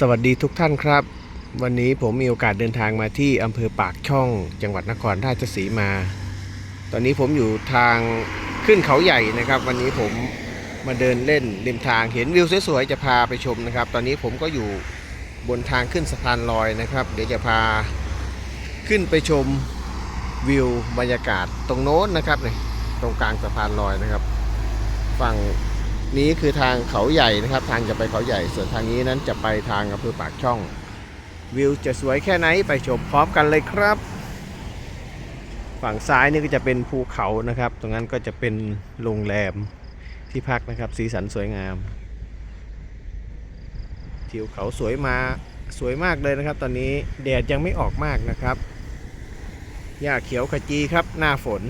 สวัสดีทุกท่านครับ วันนี้ผมมีโอกาสเดินทางมาที่อำเภอปากช่อง จังหวัดนครราชสีมา ตอนนี้ผมอยู่ทางขึ้นเขาใหญ่นะครับ วันนี้ผมมาเดินเล่นริมทางเห็นวิวสวยๆจะพาไปชมนะครับ ตอนนี้ผมก็อยู่บนทางขึ้นสะพานลอยนะครับ เดี๋ยวจะพาขึ้นไปชมวิวบรรยากาศตรงโน้นนะครับเนี่ยตรงกลางสะพานลอยนะครับ ฝั่ง นี้คือทางเขาใหญ่นะครับ ทางจะไปเขาใหญ่ ส่วนทางนี้นั้นจะไปทางอำเภอปากช่อง วิวจะสวยแค่ไหนไปชมพร้อมกันเลยครับ ฝั่งซ้ายนี่ก็จะเป็นภูเขานะครับ ตรงนั้นก็จะเป็นโรงแรมที่พักนะครับ สีสันสวยงามทิวเขาสวยมาสวยมากเลยนะครับ ตอนนี้แดดยังไม่ออกมากนะครับหญ้าเขียวขจีครับหน้าฝน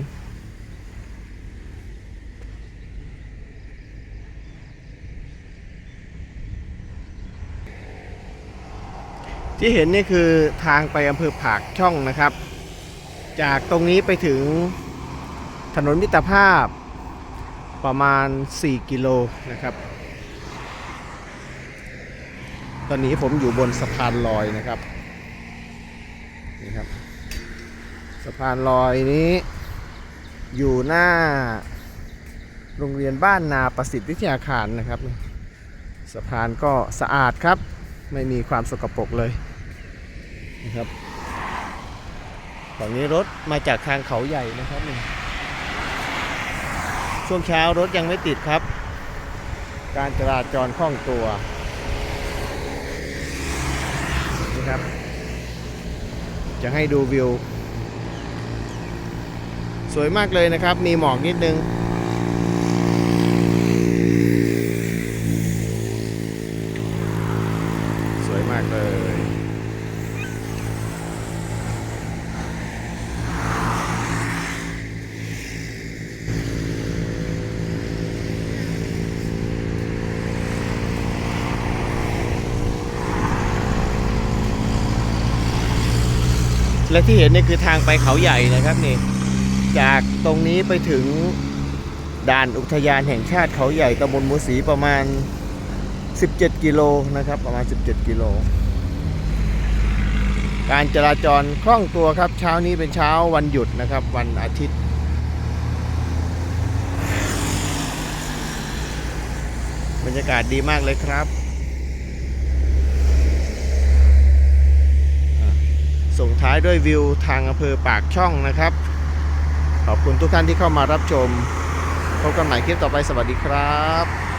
ที่เห็นนี่คือทางไปอำเภอผากช่องนะครับ จากตรงนี้ไปถึงถนนมิตรภาพประมาณ 4 กิโลนะครับ ตอนนี้ผมอยู่บนสะพานลอยนะครับ นี่ครับ สะพานลอยนี้อยู่หน้าโรงเรียนบ้านนาประสิทธิ์วิทยาคารนะครับ สะพานก็สะอาดครับ ไม่มีความสกปรกเลย นะครับฝั่งนี้รถมาจากทางเขาใหญ่นะครับนี่ช่วงเช้ารถยังไม่ติดครับ การจราจรคล่องตัวนี่ครับ จะให้ดูวิว สวยมากเลยนะครับ มีหมอกนิดนึงสวยมากเลย และที่เห็นนี่คือทางไปเขาใหญ่นะครับนี่ จากตรงนี้ไปถึงด่านอุทยานแห่งชาติเขาใหญ่ตำบลมูสีประมาณ 17 กิโลนะครับ ประมาณ 17 กิโล การจราจรคล่องตัวครับ เช้านี้เป็นเช้าวันหยุดนะครับ วันอาทิตย์ บรรยากาศดีมากเลยครับ ส่งท้ายด้วยวิวทางอำเภอปากช่องนะครับ ขอบคุณทุกท่านที่เข้ามารับชม พบกันใหม่คลิปต่อไปสวัสดีครับ